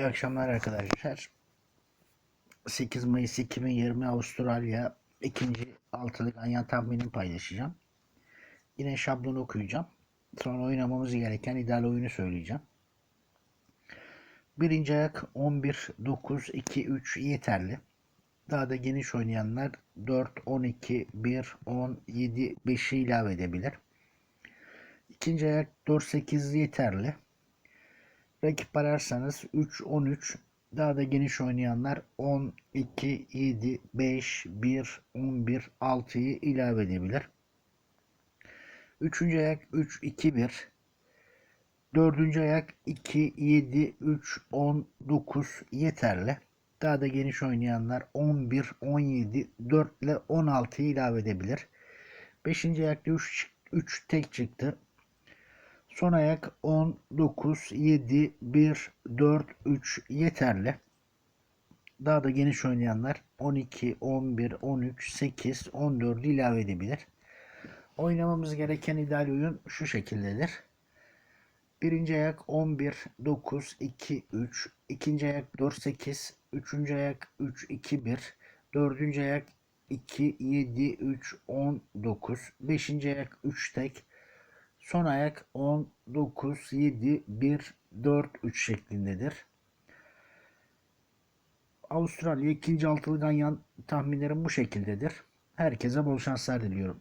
İyi akşamlar arkadaşlar. 8 Mayıs 2020 Avustralya ikinci altılı ganyan tahminini paylaşacağım. Yine şablonu okuyacağım. Sonra oynamamız gereken ideal oyunu söyleyeceğim. Birinci ayak 11, 9, 2, 3 yeterli. Daha da geniş oynayanlar 4, 12, 1, 10, 7, 5'i ilave edebilir. İkinci ayak 4, 8 yeterli. Rakip ararsanız 3, 13 daha da geniş oynayanlar 10, 2, 7, 5, 1, 11, 6'yı ilave edebilir. Üçüncü ayak 3, 2, 1. Dördüncü ayak 2, 7, 3, 10, 9 yeterli. Daha da geniş oynayanlar 11, 17, 4 ile 16'yı ilave edebilir. Beşinci ayakta 3, 3 tek çıktı. Son ayak 10, 9, 7, 1, 4, 3 yeterli. Daha da geniş oynayanlar 12, 11, 13, 8, 14 ilave edebilir. Oynamamız gereken ideal oyun şu şekildedir. Birinci ayak 11, 9, 2, 3. ikinci ayak 4, 8. Üçüncü ayak 3, 2, 1. Dördüncü ayak 2, 7, 3, 10, 9. Beşinci ayak 3 tek. Son ayak 10, 9, 7, 1, 4, 3 şeklindedir. Avustralya ikinci altılı ganyan tahminlerim bu şekildedir. Herkese bol şanslar diliyorum.